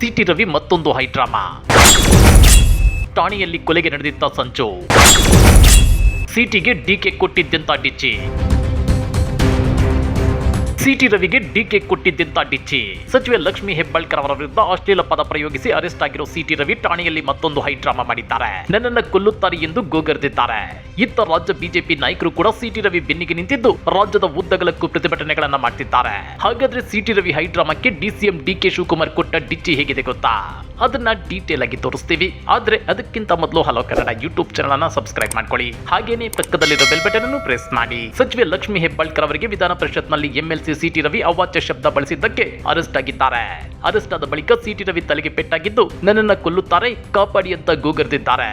City Ravi ಮತ್ತೊಂದು high drama. ಠಾಣೆಯಲ್ಲಿ ಕೊಲೆಗೆ ನಡೆದಿದ್ದ ಸಂಚು ಸಿಟಿಗೆ ಡಿಕೆ ಕೊಟ್ಟಿದ್ದಂತ ಡಿಚ್ಚಿ ಸಿಟಿ ರವಿಗೆ ಡಿಕೆ ಕೊಟ್ಟಿದ್ದಂತ ಡಿಚ್ಚಿ ಸಚಿವೆ ಲಕ್ಷ್ಮಿ ಹೆಬ್ಬಾಳ್ಕರ್ ಅವರ ವಿರುದ್ಧ ಅಶ್ಲೀಲ ಪದ ಪ್ರಯೋಗಿಸಿ ಅರೆಸ್ಟ್ ಆಗಿರೋ ಸಿಟಿ ರವಿ ಠಾಣೆಯಲ್ಲಿ ಮತ್ತೊಂದು ಹೈ ಡ್ರಾಮಾ ಮಾಡಿದ್ದಾರೆ. ನನ್ನನ್ನು ಕೊಲ್ಲುತ್ತಾರೆ ಎಂದು ಗೋಗರ್ದಿದ್ದಾರೆ. ಇತ್ತ ರಾಜ್ಯ ಬಿಜೆಪಿ ನಾಯಕರು ಕೂಡ ಸಿಟಿ ರವಿ ಬೆನ್ನಿಗೆ ನಿಂತಿದ್ದು ರಾಜ್ಯದ ಉದ್ದಗಲಕ್ಕೂ ಪ್ರತಿಭಟನೆಗಳನ್ನ ಮಾಡ್ತಿದ್ದಾರೆ. ಹಾಗಾದ್ರೆ ಸಿಟಿ ರವಿ ಹೈ ಡ್ರಾಮಾಕ್ಕೆ ಡಿಸಿಎಂ ಡಿಕೆ ಶಿವಕುಮಾರ್ ಕೊಟ್ಟ ಡಿಚ್ಚಿ ಹೇಗಿದೆ ಗೊತ್ತಾ? ಅದನ್ನ ಡೀಟೇಲ್ ಆಗಿ ತೋರಿಸ್ತೀವಿ. ಆದ್ರೆ ಅದಕ್ಕಿಂತ ಮೊದಲು ಹಲೋ ಕನ್ನಡ ಯೂಟ್ಯೂಬ್ ಚಾನಲ್ ಅನ್ನ ಸಬ್ಸ್ಕ್ರೈಬ್ ಮಾಡ್ಕೊಳ್ಳಿ. ಹಾಗೇನೆ ಪಕ್ಕದಲ್ಲಿರೋ ಬೆಲ್ ಬಟನ್ ಅನ್ನು ಪ್ರೆಸ್ ಮಾಡಿ. ಸಚಿವೆ ಲಕ್ಷ್ಮಿ ಹೆಬ್ಬಾಳ್ಕರ್ ಅವರಿಗೆ ವಿಧಾನ ಪರಿಷತ್ ಪರಿಷತ್ನಲ್ಲಿ ಎಂಎಲ್ಸಿ ಸಿಟಿ ರವಿ ಅವಾಚ್ಯ ಶಬ್ದ ಬಳಸಿದ್ದಕ್ಕೆ ಅರೆಸ್ಟ್ ಆಗಿದ್ದಾರೆ. ಅರೆಸ್ಟ್ ಆದ ಬಳಿಕ ಸಿಟಿ ರವಿ ತಲೆಗೆ ಪೆಟ್ಟಾಗಿದ್ದು ನನ್ನನ್ನ ಕೊಲ್ಲುತ್ತಾರೆ ಕಾಪಾಡಿ ಅಂತ ಗೂಗರ್ದಿದ್ದಾರೆ.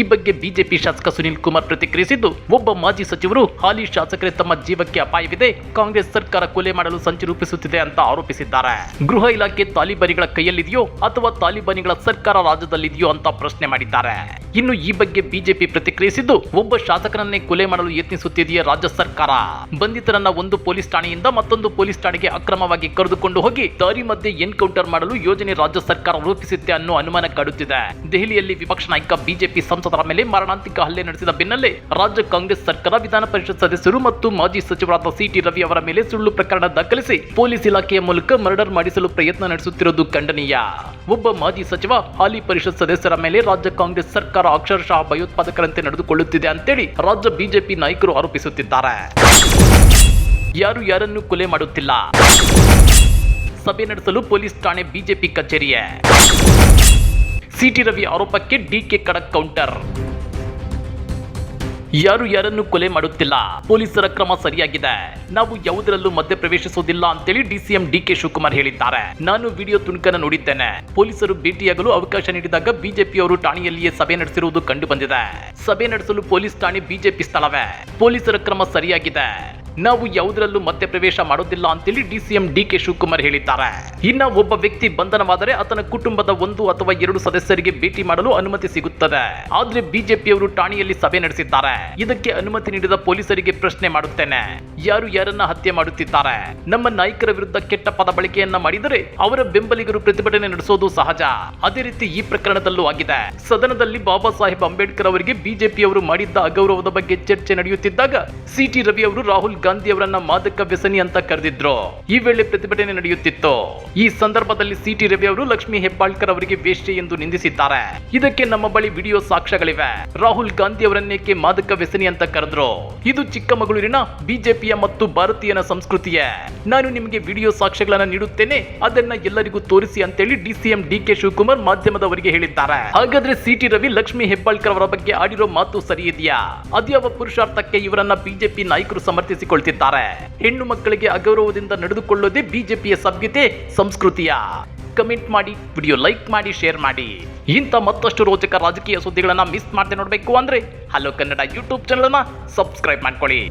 ಈ ಬಗ್ಗೆ ಬಿಜೆಪಿ ಶಾಸಕ ಸುನಿಲ್ ಕುಮಾರ್ ಪ್ರತಿಕ್ರಿಯಿಸಿದ್ದು ಒಬ್ಬ ಮಾಜಿ ಸಚಿವರು ಹಾಲಿ ಶಾಸಕರೇ, ತಮ್ಮ ಜೀವಕ್ಕೆ ಅಪಾಯವಿದೆ. ಕಾಂಗ್ರೆಸ್ ಸರ್ಕಾರ ಕೊಲೆ ಮಾಡಲು ಸಂಚು ರೂಪಿಸುತ್ತಿದೆ ಅಂತ ಆರೋಪಿಸಿದ್ದಾರೆ. ಗೃಹ ಇಲಾಖೆ ತಾಲಿಬಾನಿಗಳ ಕೈಯಲ್ಲಿದೆಯೋ ಅಥವಾ ತಾಲಿಬಾನಿಗಳ ಸರ್ಕಾರ ರಾಜ್ಯದಲ್ಲಿದೆಯೋ ಅಂತ ಪ್ರಶ್ನೆ ಮಾಡಿದ್ದಾರೆ. ಇನ್ನು ಈ ಬಗ್ಗೆ ಬಿಜೆಪಿ ಪ್ರತಿಕ್ರಿಯಿಸಿದ್ದು, ಒಬ್ಬ ಶಾಸಕರನ್ನೇ ಕೊಲೆ ಮಾಡಲು ಯತ್ನಿಸುತ್ತಿದೆಯೇ ರಾಜ್ಯ ಸರ್ಕಾರ. ಬಂಧಿತರನ್ನ ಒಂದು ಪೊಲೀಸ್ ಠಾಣೆಯಿಂದ ಮತ್ತೊಂದು ಪೊಲೀಸ್ ಠಾಣೆಗೆ ಅಕ್ರಮವಾಗಿ ಕರೆದುಕೊಂಡು ಹೋಗಿ, ದಾರಿ ಮಧ್ಯೆ ಎನ್ಕೌಂಟರ್ ಮಾಡಲು ಯೋಜನೆ ರಾಜ್ಯ ಸರ್ಕಾರ ರೂಪಿಸುತ್ತೆ ಅನ್ನೋ ಅನುಮಾನ ಕಾಡುತ್ತಿದೆ. ದೆಹಲಿಯಲ್ಲಿ ವಿಪಕ್ಷ ನಾಯಕ ಬಿಜೆಪಿ ಸಂಸದರ ಮೇಲೆ ಮಾರಣಾಂತಿಕ ಹಲ್ಲೆ ನಡೆಸಿದ ಬೆನ್ನಲ್ಲೇ ರಾಜ್ಯ ಕಾಂಗ್ರೆಸ್ ಸರ್ಕಾರ ವಿಧಾನ ಪರಿಷತ್ ಸದಸ್ಯರು ಮತ್ತು ಮಾಜಿ ಸಚಿವರಾದ ಸಿಟಿ ರವಿ ಅವರ ಮೇಲೆ ಸುಳ್ಳು ಪ್ರಕರಣ ದಾಖಲಿಸಿ ಪೊಲೀಸ್ ಇಲಾಖೆಯ ಮೂಲಕ ಮರ್ಡರ್ ಮಾಡಿಸಲು ಪ್ರಯತ್ನ ನಡೆಸುತ್ತಿರುವುದು ಖಂಡನೀಯ. ಒಬ್ಬ ಮಾಜಿ ಸಚಿವ, ಹಾಲಿ ಪರಿಷತ್ ಸದಸ್ಯರ ಮೇಲೆ ರಾಜ್ಯ ಕಾಂಗ್ರೆಸ್ ಸರ್ಕಾರ ಅಕ್ಷರಶಃ ಭಯೋತ್ಪಾದಕರಂತೆ ನಡೆದುಕೊಳ್ಳುತ್ತಿದೆ ಅಂತೇಳಿ ರಾಜ್ಯ ಬಿಜೆಪಿ ನಾಯಕರು ಆರೋಪಿಸುತ್ತಿದ್ದಾರೆ. ಯಾರು ಯಾರನ್ನು ಕೊಲೆ ಮಾಡುತ್ತಿಲ್ಲ? ಸಭೆ ನಡೆಸಲು ಪೊಲೀಸ್ ಠಾಣೆ ಬಿಜೆಪಿ ಕಚೇರಿಯೇ? ಸಿಟಿ ರವಿ ಆರೋಪಕ್ಕೆ ಡಿಕೆ ಖಡಕ್ ಕೌಂಟರ್. ಯಾರು ಯಾರನ್ನು ಕೊಲೆ ಮಾಡುತ್ತಿಲ್ಲ? ಪೊಲೀಸರ ಕ್ರಮ ಸರಿಯಾಗಿದೆ. ನಾವು ಯಾವುದರಲ್ಲೂ ಮಧ್ಯ ಪ್ರವೇಶಿಸುವುದಿಲ್ಲ ಅಂತೇಳಿ ಡಿಸಿಎಂ ಡಿಕೆ ಶಿವಕುಮಾರ್ ಹೇಳಿದ್ದಾರೆ. ನಾನು ವಿಡಿಯೋ ತುಣುಕನ್ನು ನೋಡಿದ್ದೇನೆ. ಪೊಲೀಸರು ಭೇಟಿಯಾಗಲು ಅವಕಾಶ ನೀಡಿದಾಗ ಬಿಜೆಪಿಯವರು ಠಾಣೆಯಲ್ಲಿಯೇ ಸಭೆ ನಡೆಸಿರುವುದು ಕಂಡು ಬಂದಿದೆ ಸಭೆ ನಡೆಸಲು ಪೊಲೀಸ್ ಠಾಣೆ ಬಿಜೆಪಿ ಸ್ಥಳವೇ? ಪೊಲೀಸರ ಕ್ರಮ ಸರಿಯಾಗಿದೆ. ನಾವು ಯಾವುದರಲ್ಲೂ ಮತ್ತೆ ಪ್ರವೇಶ ಮಾಡೋದಿಲ್ಲ ಅಂತೇಳಿ ಡಿಸಿಎಂ ಡಿಕೆ ಶಿವಕುಮಾರ್ ಹೇಳಿದ್ದಾರೆ. ಇನ್ನ ಒಬ್ಬ ವ್ಯಕ್ತಿ ಬಂಧನವಾದರೆ ಆತನ ಕುಟುಂಬದ ಒಂದು ಅಥವಾ ಎರಡು ಸದಸ್ಯರಿಗೆ ಭೇಟಿ ಮಾಡಲು ಅನುಮತಿ ಸಿಗುತ್ತದೆ. ಆದ್ರೆ ಬಿಜೆಪಿಯವರು ಠಾಣೆಯಲ್ಲಿ ಸಭೆ ನಡೆಸಿದ್ದಾರೆ. ಇದಕ್ಕೆ ಅನುಮತಿ ನೀಡಿದ ಪೊಲೀಸರಿಗೆ ಪ್ರಶ್ನೆ ಮಾಡುತ್ತೇನೆ. ಯಾರು ಯಾರನ್ನ ಹತ್ಯೆ ಮಾಡುತ್ತಿದ್ದಾರೆ? ನಮ್ಮ ನಾಯಕರ ವಿರುದ್ಧ ಕೆಟ್ಟ ಪದ ಬಳಕೆಯನ್ನ ಮಾಡಿದರೆ ಅವರ ಬೆಂಬಲಿಗರು ಪ್ರತಿಭಟನೆ ನಡೆಸೋದು ಸಹಜ. ಅದೇ ರೀತಿ ಈ ಪ್ರಕರಣದಲ್ಲೂ ಆಗಿದೆ. ಸದನದಲ್ಲಿ ಬಾಬಾ ಸಾಹೇಬ್ ಅಂಬೇಡ್ಕರ್ ಅವರಿಗೆ ಬಿಜೆಪಿ ಅವರು ಮಾಡಿದ್ದ ಅಗೌರವದ ಬಗ್ಗೆ ಚರ್ಚೆ ನಡೆಯುತ್ತಿದ್ದಾಗ ಸಿಟಿ ರವಿ ಅವರು ರಾಹುಲ್ ಗಾಂಧಿ ಅವರನ್ನ ಮಾದಕ ವ್ಯಸನಿ ಅಂತ ಕರೆದಿದ್ರು? ಈ ವೇಳೆ ಪ್ರತಿಭಟನೆ ನಡೆಯುತ್ತಿತ್ತು? ಈ ಸಂದರ್ಭದಲ್ಲಿ ಸಿಟಿ ರವಿ ಅವರು ಲಕ್ಷ್ಮಿ ಹೆಬ್ಬಾಳ್ಕರ್ ಅವರಿಗೆ ವೇಶ್ಯೆ ಎಂದು ನಿಂದಿಸಿದ್ದಾರೆ. ಇದಕ್ಕೆ ನಮ್ಮ ಬಳಿ ವಿಡಿಯೋ ಸಾಕ್ಷ್ಯಗಳಿವೆ. ರಾಹುಲ್ ಗಾಂಧಿ ಅವರನ್ನೇಕೆ ಮಾದಕ ವ್ಯಸನಿ ಅಂತ ಕರೆದ್ರು? ಇದು ಚಿಕ್ಕಮಗಳೂರಿನ ಬಿಜೆಪಿಯ ಮತ್ತು ಭಾರತೀಯನ ಸಂಸ್ಕೃತಿಯೇ. ನಾನು ನಿಮಗೆ ವಿಡಿಯೋ ಸಾಕ್ಷ್ಯಗಳನ್ನ ನೀಡುತ್ತೇನೆ. ಅದನ್ನ ಎಲ್ಲರಿಗೂ ತೋರಿಸಿ ಅಂತೇಳಿ ಡಿಸಿಎಂ ಡಿಕೆ ಶಿವಕುಮಾರ್ ಮಾಧ್ಯಮದವರಿಗೆ ಹೇಳಿದ್ದಾರೆ. ಹಾಗಾದ್ರೆ ಸಿಟಿ ರವಿ ಲಕ್ಷ್ಮಿ ಹೆಬ್ಬಾಳ್ಕರ್ ಅವರ ಬಗ್ಗೆ ಆಡಿರೋ ಮಾತು ಸರಿ ಇದೆಯಾ ಅದ್ಯಾವ ಪುರುಷಾರ್ಥಕ್ಕೆ ಇವರನ್ನ ಬಿಜೆಪಿ ನಾಯಕರು ಸಮರ್ಥಿಸಿಕೊಳ್ತಿದ್ದಾರೆ ಹೆಣ್ಣು ಮಕ್ಕಳಿಗೆ ಅಗೌರವದಿಂದ ನಡೆದುಕೊಳ್ಳೋದೇ ಬಿಜೆಪಿಯ ಸಭ್ಯತೆ, ಸಂಸ್ಕೃತಿಯ. ಕಮೆಂಟ್ ಮಾಡಿ ವಿಡಿಯೋ ಲೈಕ್ ಮಾಡಿ ಶೇರ್ ಮಾಡಿ. ಇಂಥ ಮತ್ತಷ್ಟು ರೋಚಕ ರಾಜಕೀಯ ಸುದ್ದಿಗಳನ್ನ ಮಿಸ್ ಮಾಡದೆ ನೋಡಬೇಕು ಅಂದ್ರೆ ಹಲೋ ಕನ್ನಡ ಯೂಟ್ಯೂಬ್ ಚಾನೆಲ್ ಅನ್ನ ಸಬ್ಸ್ಕ್ರೈಬ್ ಮಾಡ್ಕೊಳ್ಳಿ.